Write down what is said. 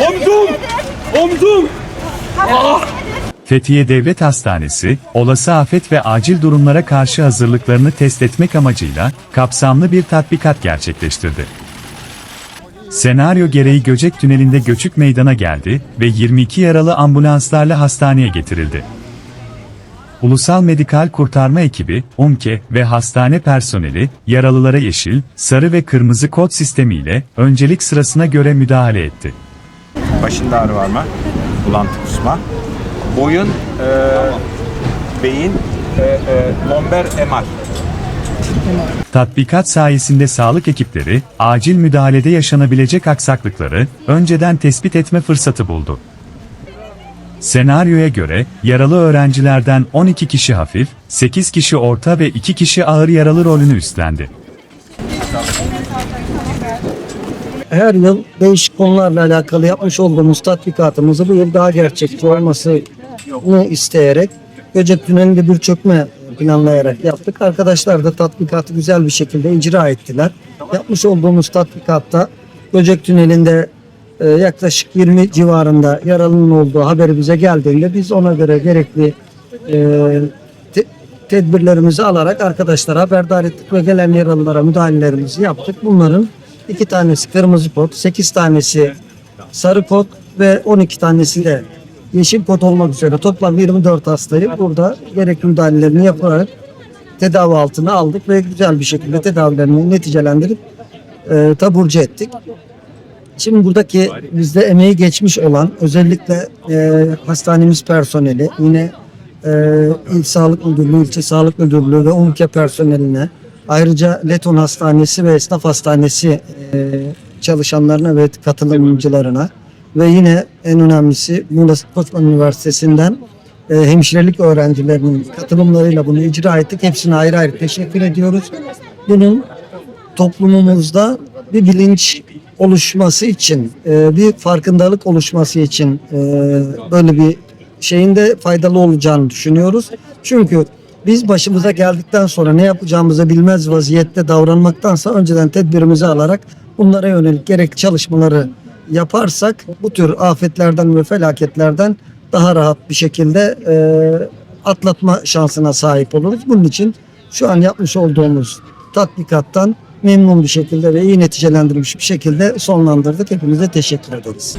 Omzum! Omzum! Fethiye Devlet Hastanesi, olası afet ve acil durumlara karşı hazırlıklarını test etmek amacıyla kapsamlı bir tatbikat gerçekleştirdi. Senaryo gereği Göcek Tüneli'nde göçük meydana geldi ve 22 yaralı ambulanslarla hastaneye getirildi. Ulusal Medikal Kurtarma Ekibi, UMKE ve hastane personeli, yaralılara yeşil, sarı ve kırmızı kod sistemiyle öncelik sırasına göre müdahale etti. Başında ağrı var mı? Bulantı kusma. Boyun, e, beyin, e, e, lomber MR. Tatbikat sayesinde sağlık ekipleri, acil müdahalede yaşanabilecek aksaklıkları önceden tespit etme fırsatı buldu. Senaryoya göre, yaralı öğrencilerden 12 kişi hafif, 8 kişi orta ve 2 kişi ağır yaralı rolünü üstlendi. Her yıl değişik konularla alakalı yapmış olduğumuz tatbikatımızı bu yıl daha gerçekçi olmasını isteyerek Göcek Tüneli'nde bir çökme planlayarak yaptık. Arkadaşlar da tatbikatı güzel bir şekilde icra ettiler. Yapmış olduğumuz tatbikatta Göcek Tüneli'nde e, yaklaşık 20 civarında yaralının olduğu haberi bize geldiğinde biz ona göre gerekli e, te- tedbirlerimizi alarak arkadaşlara haberdar ettik ve gelen yaralılara müdahalelerimizi yaptık. Bunların iki tanesi kırmızı kod, 8 tanesi sarı kod ve 12 tanesi de yeşil kod olmak üzere toplam 24 hastayı burada gerekli müdahalelerini yaparak tedavi altına aldık ve güzel bir şekilde tedavilerini neticelendirip e, taburcu ettik. Şimdi buradaki bizde emeği geçmiş olan özellikle e, hastanemiz personeli yine e, İl Sağlık Müdürlüğü, İlçe Sağlık Müdürlüğü ve UMKE personeline ayrıca Leton Hastanesi ve Esnaf Hastanesi e, çalışanlarına ve katılımcılarına ve yine en önemlisi Muğla Koçman Üniversitesi'nden e, hemşirelik öğrencilerinin katılımlarıyla bunu icra ettik. Hepsine ayrı ayrı teşekkür ediyoruz. Bunun toplumumuzda bir bilinç oluşması için, e, bir farkındalık oluşması için e, böyle bir şeyin de faydalı olacağını düşünüyoruz. Çünkü biz başımıza geldikten sonra ne yapacağımızı bilmez vaziyette davranmaktansa önceden tedbirimizi alarak bunlara yönelik gerekli çalışmaları yaparsak bu tür afetlerden ve felaketlerden daha rahat bir şekilde e, atlatma şansına sahip oluruz. Bunun için şu an yapmış olduğumuz tatbikattan memnun bir şekilde ve iyi neticelendirilmiş bir şekilde sonlandırdık. Hepinize teşekkür ederiz.